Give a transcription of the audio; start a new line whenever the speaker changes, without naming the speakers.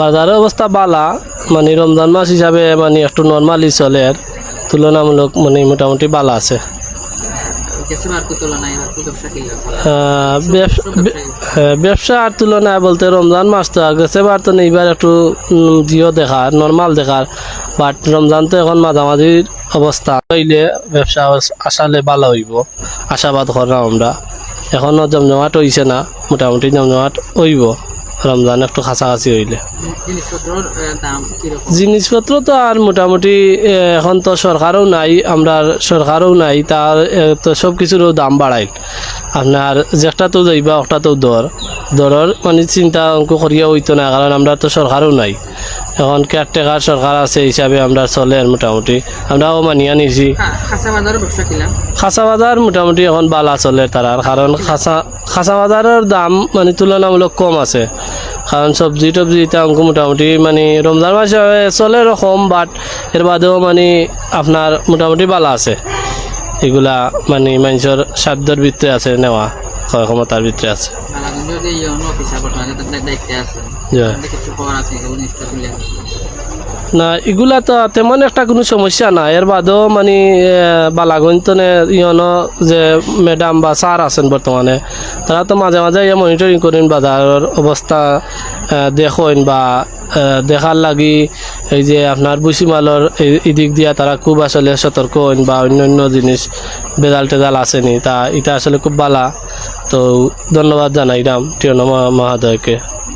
বাজারের অবস্থা বালা। মানে রমজান মাস হিসাবে মানে একটু নর্মালি চলে আর। তুলনামূলক মানে মোটামুটি বালা আছে।
ব্যবসা
আর তুলনায় বলতে রমজান মাস তো গেছে বার তো এইবার একটু জিও দেখার নর্মাল দেখার বাট রমজান তো এখন মাঝামাঝির অবস্থা। হইলে ব্যবসা আসালে ভালো হইব। আশাবাদ করা আমরা। এখনও জমজমাট হইছে না, মোটামুটি জমজমাট হইব। রমজান একটু কাছাকাছি হইলে।
দাম
জিনিসপত্র তো আর মোটামুটি এখন তো সরকারও নাই আমরা সরকারও নাই তার তো সব কিছুরও দাম বাড়াইল আপনার যেটা তো যাইবা ওটা তো দর। দরের মানে চিন্তা অঙ্ক করিয়া হইতো না কারণ আমরা তো সরকারও নাই। এখন কেয়ারটেকার সরকার আছে হিসাবে আমরা চলে আর মোটামুটি আমরাও মানিয়া নিছি।
খাসা
বাজার মোটামুটি এখন বালা চলে তারার কারণ খাসা খাসা বাজারের দাম মানে তুলনামূলক কম আছে। কারণ সবজি টবজি অঙ্ক মোটামুটি মানে রমজান মাসে চলে রকম বাট এর বাদেও মানে আপনার মোটামুটি বালা আছে। এগুলা মানে মানুষের সাধ্যর ভিতরে আছে নেওয়া। ক্রয় ক্ষমতার ভিতরে আছে।
তুলে
না এগুলা তো তেমন একটা কোনো সমস্যা না। এর বাদেও মানে বালাগঞ্জনে ইয়নো যে ম্যাডাম বা স্যার আছেন বর্তমানে তারা তো মাঝে মাঝে ইয়ে মনিটরিং করেন বাজারের অবস্থা দেখেন বা দেখার লাগি এই যে আপনার বুসিমালর এদিক দিয়া তারা খুব আসলে সতর্ক হন বা অন্য অন্য জিনিস বেজাল টেজাল আসেনি। তা এটা আসলে খুব বালা। তো ধন্যবাদ জানাইলাম টিয়ন মহোদয়কে।